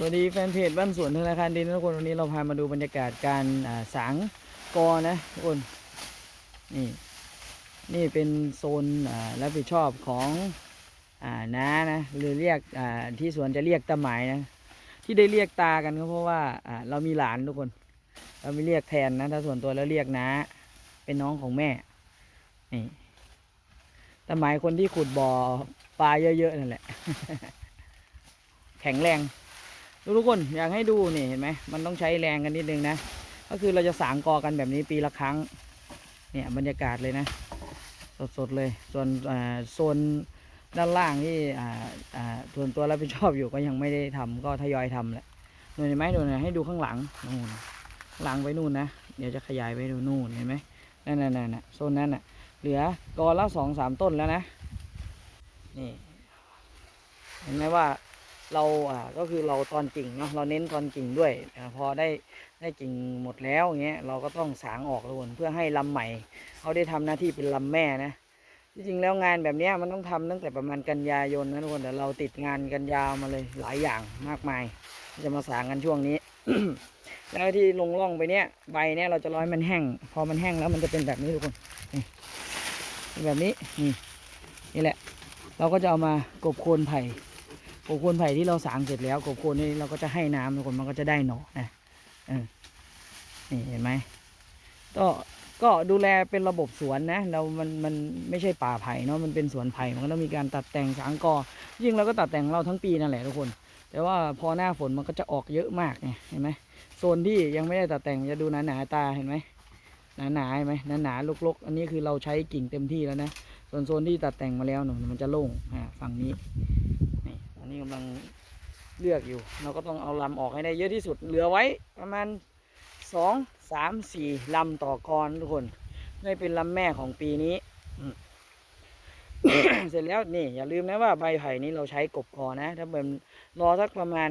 สวัสดีแฟนเพจบ้านสวนธนาคารดินทุกคนวันนี้เราพามาดูบรรยากาศการสางกอนะทุกคนนี่ นี่เป็นโซนรับผิดชอบของอน้านะหรือเรียกที่สวนจะเรียกตาหมายนะที่ได้เรียกตากันก็เพราะว่าอ่าเรามีหลานทุกคน เราไม่เรียกแทนนะถ้าส่วนตัวแล้วเรียกน้าเป็นน้องของแม่นี่ตาหมายคนที่ขุดบ่อปลาเยอะๆนั่นแหละ แข็งแรง ทุกคนอยากให้ดูนี่เห็นไหมมันต้องใช้แรงกันนิดนึงนะ ก็คือเราจะสางกอกันแบบนี้ปีละครั้ง เนี่ยบรรยากาศเลยนะ สดๆเลย ส่วนโซนด้านล่างที่ส่วนตัวรับผิดชอบอยู่ก็ยังไม่ได้ทำก็ทยอยทำแหละนู่นเห็นไหมดูนะให้ดูข้างหลังนู่นหลังไปนู่นนะ เดี๋ยวจะขยายไปดูนู่นเห็นไหมนั่นๆๆๆโซนนั้นน่ะ เหลือกอละสองสามต้นแล้วนะ นี่ เห็นไหมว่า เราอ่าก็คือเราตอนกิ่งเนาะเราเน้นตอนกิ่งด้วยอพอได้ได้กิ่งหมดแล้วอย่างเงี้ยเราก็ต้องสางออกทุกคนเพื่อให้ลำใหม่เขาได้ทำหน้าที่เป็นลำแม่นะที่จริงแล้วงานแบบเนี้ยมันต้องทำตั้งแต่ประมาณกันยายนนะทุกคนแต่เราติดงานกันยาวมาเลยหลายอย่างมากมาย จะมาสางกันช่วงนี้ แล้วที่ลงร่องไปเนี้ยใบเนี้ยเราจะร้อยมันแห้ง พอมันแห้งแล้วมันจะเป็นแบบนี้ทุกคนนี่แบบนี้นี่นี่แหละ เราก็จะเอามากบโคนไผ่ กบโคนไผ่ที่เราสางเสร็จแล้วกบโคนนี่เราก็จะให้น้ำทุกคนมันก็จะได้หน่อนะเออนี่เห็นไหมก็ก็ดูแลเป็นระบบสวนนะ เรา มัน มันไม่ใช่ป่าไผ่เนาะ มันเป็นสวนไผ่ มันก็ต้องมีการตัดแต่งสางกอ ยิ่งเราก็ตัดแต่งเราทั้งปีนั่นแหละทุกคน แต่ว่าพอหน้าฝนมันก็จะออกเยอะมากไงเห็นไหมโซนที่ยังไม่ได้ตัดแต่งจะดูหนาหนาตาเห็นไหมหนาหนาเห็นไหมหนาหนาๆลกๆ อันนี้คือเราใช้กิ่งเต็มที่แล้วนะ ส่วนโซนที่ตัดแต่งมาแล้วหนูมันจะโล่งอ่าฝั่งนี้ นี่อันนี้กำลังเลือกอยู่ เราก็ต้องเอาลำออกให้ได้เยอะที่สุด เหลือไว้ประมาณสองสามสี่ลำต่อกรทุกคนได้เป็นลำแม่ของปีนี้ เสร็จแล้วนี่ อย่าลืมนะว่าใบไผ่นี้เราใช้กบกอนะ ถ้าเป็นรอสักประมาณ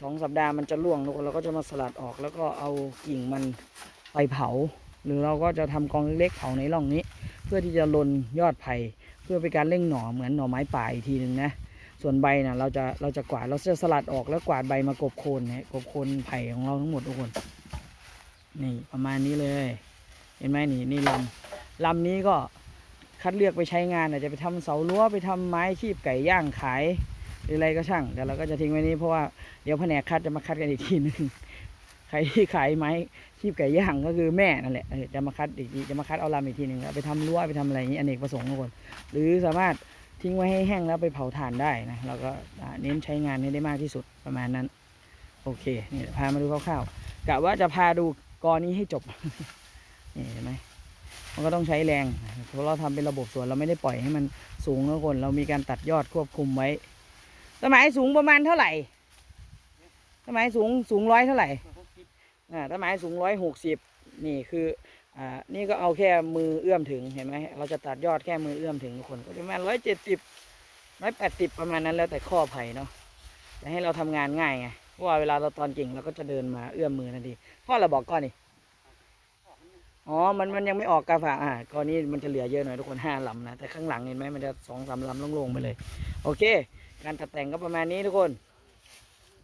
สองสัปดาห์มันจะร่วงทุกคนเราก็จะมาสลัดออก แล้วก็เอากิ่งมันไปเผา หรือเราก็จะทำกองเล็กๆเผาในร่องนี้ เพื่อที่จะลนยอดไผ่เพื่อเป็นการเร่งหน่อเหมือนหน่อไม้ป่าอีกทีหนึ่งนะ ส่วนใบนะเราจะเราจะกวาดเราจะสลัดออกแล้วกวาดใบมากบโคนนี่ยกบโคนไผ่ของเราทั้งหมดทุกคน นี่ประมาณนี้เลย เห็นไหมนี่นี่ลำลำนี้ก็คัดเลือกไปใช้งานอาจจะไปทำเสารั้วไปทำไม้คีบไก่ย่างขายหรืออะไรก็ช่างแต่เราก็จะทิ้งไว้นี้เพราะว่าเดี๋ยวแผนกคัดจะมาคัดกันอีกทีหนึงใครที่ขายไม้คีบไก่ย่างก็คือแม่นั่นแหละจะมาคัดอีกทีจะมาคัดเอาลำอีกทีหนึ่งไปทำรั้วไปทำอะไรอย่างนี้อเนกประสงค์ทุกคน หรือสามารถ ทิ้งไว้ให้แห้งแล้วไปเผาถ่านได้นะเราก็เน้นใช้งานให้ได้มากที่สุดประมาณนั้น โอเคนี่พามาดูคร่าวๆกะว่าจะพาดูกอนี้ให้จบนี่เห็นไหมมันก็ต้องใช้แรงเพราะเราทำเป็นระบบสวนเราไม่ได้ปล่อยให้มันสูงนะคนเรามีการตัดยอดควบคุมไว้สมัยสูงประมาณเท่าไหร่สมัยสูงสูงร้อยเท่าไหร่อ่าสมัยสูงร้อยหกสิบนี่คือ อ่านี่ก็เอาแค่มือเอื้อมถึงเห็นไหมเราจะตัดยอดแค่มือเอื้อมถึงทุกคนก็ประมาณร้อยเจ็ดสิบร้อยแปดสิบประมาณนั้นแล้วแต่ข้อไผ่เนาะจะให้เราทำงานง่ายไงเพราะว่าเวลาเราตอนกิ่งเราก็จะเดินมาเอื้อมมือทันทีพ่อเราบอกก่อนนี่อ๋อ มันมันยังไม่ออกกาฝากอ่าก้อนนี้มันจะเหลือเยอะหน่อยทุกคนห้าลำนะแต่ข้างหลังเห็นไหมมันจะสองสามลำโล่งๆไปเลย โอเค การตัดแต่งก็ประมาณนี้ทุกคน